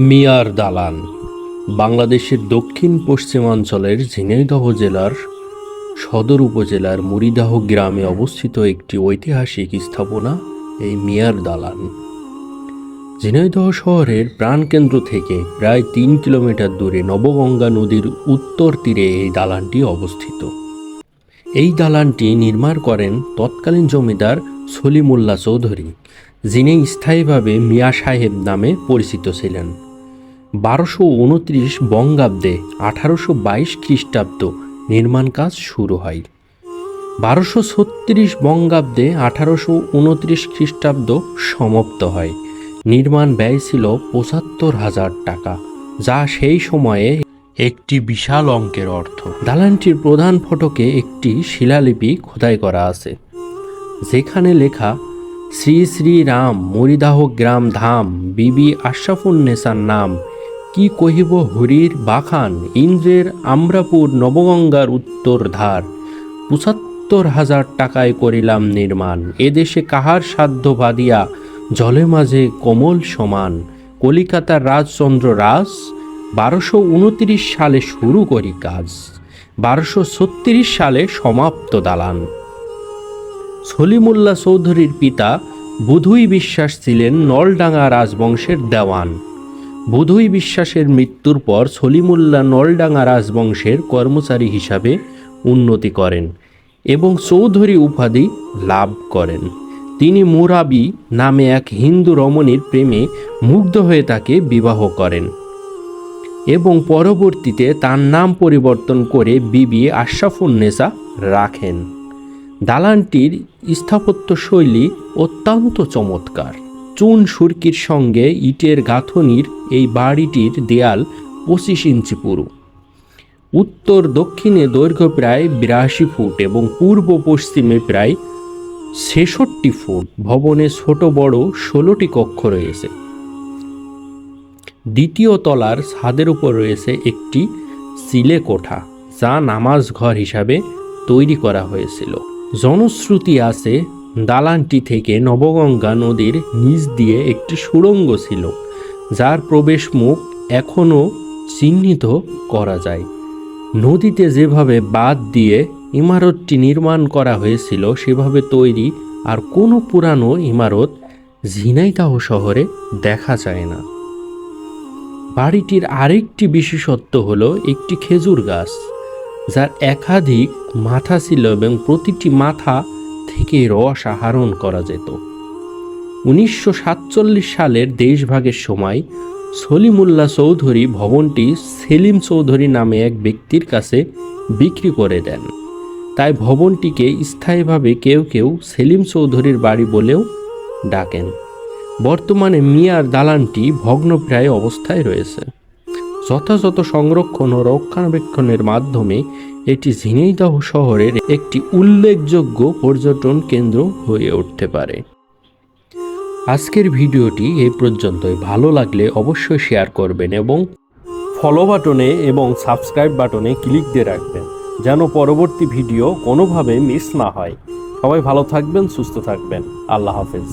মিয়ার দালান, বাংলাদেশের দক্ষিণ পশ্চিমাঞ্চলের ঝিনাইদহ জেলার সদর উপজেলার মুড়িদাহ গ্রামে অবস্থিত একটি ঐতিহাসিক স্থাপনা, এই মিয়ার দালান। ঝিনাইদহ শহরের প্রাণকেন্দ্র থেকে প্রায় তিন কিলোমিটার দূরে নবগঙ্গা নদীর উত্তর তীরে এই দালানটি অবস্থিত। এই দালানটি নির্মাণ করেন তৎকালীন জমিদার সলিমুল্লাহ চৌধুরী। যিনি স্থায়ীভাবে মিয়া সাহেব নামে পরিচিত ছিলেন। বারোশো উনত্রিশ বঙ্গাব্দে আঠারোশো বাইশ খ্রিস্টাব্দ নির্মাণ কাজ শুরু হয়। বারোশো ছত্রিশ বঙ্গাব্দে আঠারোশো উনত্রিশ খ্রিস্টাব্দ সমাপ্ত হয়। নির্মাণ ব্যয় ছিল পঁচাত্তর হাজার টাকা, যা সেই সময়ে একটি বিশাল অঙ্কের অর্থ। দালানটির প্রধান ফটকে একটি শিলালিপি খোদাই করা আছে, যেখানে লেখা শ্রী শ্রী রাম মরিদাহ গ্রাম ধাম, বিবি আশরাফুন্নেসার নাম। কি কহিব হরির বাখান? ইন্দ্রের আমরাপুর নবগঙ্গার উত্তর ধার। পঁচাত্তর হাজার টাকায় করিলাম নির্মাণ। এদেশে কাহার সাধ্য বাদিয়া জলে মাঝে কোমল সমান? কলিকাতার রাজচন্দ্র রাজ, বারোশো উনত্রিশ সালে শুরু করি কাজ। বারোশো সালে সমাপ্ত দালান। সলিমুল্লাহ চৌধুরীর পিতা বুধুই বিশ্বাস ছিলেন নলডাঙ্গা রাজবংশের দেওয়ান। বুধুই বিশ্বাসের মৃত্যুর পর সলিমুল্লাহ নলডাঙ্গা রাজবংশের কর্মচারী হিসাবে উন্নতি করেন এবং চৌধুরী উপাধি লাভ করেন। তিনি মুরাবি নামে এক হিন্দু রমণীর প্রেমে মুগ্ধ হয়ে তাকে বিবাহ করেন এবং পরবর্তীতে তার নাম পরিবর্তন করে বিবি আশরাফুন্নেসা রাখেন। দালানটির স্থাপত্য শৈলী অত্যন্ত চমৎকার। চুন সুরকির সঙ্গে ইটের গাঁথনির এই বাড়িটির দেয়াল পঁচিশ ইঞ্চি পুরু। উত্তর দক্ষিণে দৈর্ঘ্য প্রায় বিরাশি ফুট এবং পূর্ব পশ্চিমে প্রায় ছেষট্টি ফুট। ভবনে ছোট বড় ষোলোটি কক্ষ রয়েছে। দ্বিতীয় তলার ছাদের উপর রয়েছে একটি সিলে কোঠা, যা নামাজ ঘর হিসাবে তৈরি করা হয়েছিল। জনশ্রুতি আছে, দালানটি থেকে নবগঙ্গা নদীর নিচ দিয়ে একটি সুড়ঙ্গ ছিল, যার প্রবেশ মুখ এখনও চিহ্নিত করা যায়। নদীতে যেভাবে বাঁধ দিয়ে ইমারতটি নির্মাণ করা হয়েছিল, সেভাবে তৈরি আর কোনো পুরানো ইমারত ঝিনাইদাহ শহরে দেখা যায় না। বাড়িটির আরেকটি বিশেষত্ব হলো একটি খেজুর গাছ। যার একাধিক মাথা ছিল এবং প্রতিটি মাথা থেকে রস আহরণ করা যেত। উনিশশো সাতচল্লিশ সালের দেশভাগের সময় সলিমুল্লাহ চৌধুরী ভবনটি সেলিম চৌধুরী নামে এক ব্যক্তির কাছে বিক্রি করে দেন। তাই ভবনটিকে স্থায়ীভাবে কেউ কেউ সেলিম চৌধুরীর বাড়ি বলেও ডাকেন। বর্তমানে মিয়ার দালানটি ভগ্নপ্রায় অবস্থায় রয়েছে। যথাযথ সংরক্ষণ ও রক্ষণাবেক্ষণের মাধ্যমে এটি ঝিনাইদহ শহরের একটি উল্লেখযোগ্য পর্যটন কেন্দ্র হয়ে উঠতে পারে। আজকের ভিডিওটি এই পর্যন্তই। ভালো লাগলে অবশ্যই শেয়ার করবেন এবং ফলো বাটনে এবং সাবস্ক্রাইব বাটনে ক্লিক দিয়ে রাখবেন, যেন পরবর্তী ভিডিও কোনোভাবে মিস না হয়। সবাই ভালো থাকবেন, সুস্থ থাকবেন। আল্লাহ হাফেজ।